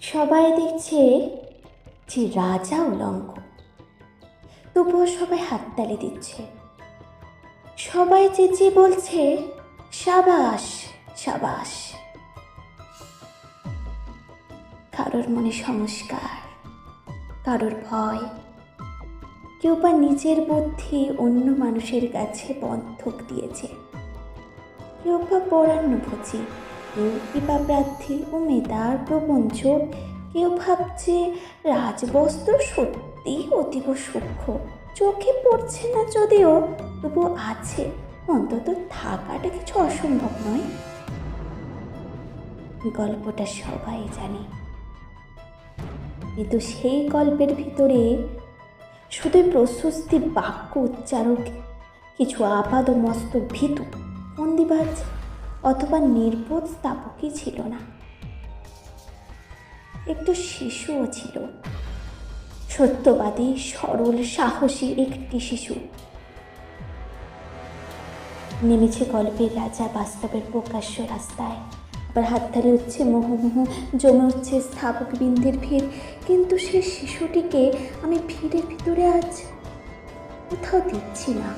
সবাই দেখছে যে রাজা উলঙ্গ। তবুও সবাই হাততালি দিচ্ছে। সবাই চেঁচিয়ে বলছে, সাবাস সাবাস। কারোর মনে সংস্কার, কারোর ভয়। কেউ বা নিজের বুদ্ধি অন্য মানুষের কাছে বন্ধক দিয়েছে। কেউ বা পরান্নভোজী কেউ কৃপা প্রার্থী ও মেধার প্রবঞ্চক কেউ ভাবছে রাজবস্ত্র সত্যিই অতীব সূক্ষ্ম। চোখে পড়ছে না যদিও তবু আছে। অন্তত থাকাটা কিছু অসম্ভব নয়। গল্পটা সবাই জানে। কিন্তু সেই গল্পের ভিতরে শুধু প্রশস্তি বাক্য উচ্চারক, কিছু আপাদ মস্ত ভীতু ফন্দিবাজ অথবা নির্বোধ স্থাপকই ছিল না। একটু শিশুও ছিল। সত্যবাদী, সরল, সাহসী একটি শিশু। নেমেছে গল্পের রাজা বাস্তবের প্রকাশ্য রাস্তায়। আবার হাততালি হচ্ছে মোহমোহ জমে হচ্ছে স্থাপক বৃন্দের ভিড়। কিন্তু সে শিশুটিকে আমি ভিড়ের ভিতরে আজ কোথাও দিচ্ছি না।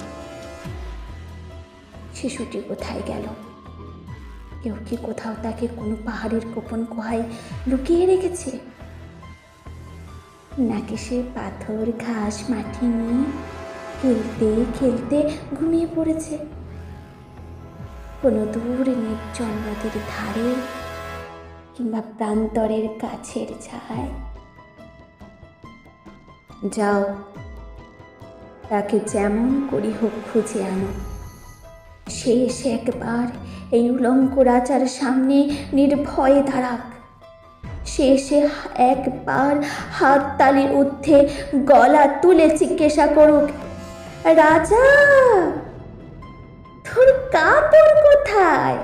শিশুটি কোথায় গেল? কেউ কি কোথাও তাকে কোনো পাহাড়ের গোপন কোহায় লুকিয়ে রেখেছে? নাকি সে পাথর, ঘাস, মাটি নিয়ে খেলতে খেলতে ঘুমিয়ে পড়েছে? কোনো দূর নির্জন নদীর ধারে কিংবা প্রান্তরের কাছের ছায়। যাও, তাকে যেমন করি হোক খুঁজে আনো। এসে একবার এই উলঙ্ক রাজার সামনে নির্ভয়ে দাঁড়াক। এসে একবার হাত তালির ঊর্ধ্বে গলা তুলে জিজ্ঞাসা করুক, রাজা, তোর কাপড় কোথায়?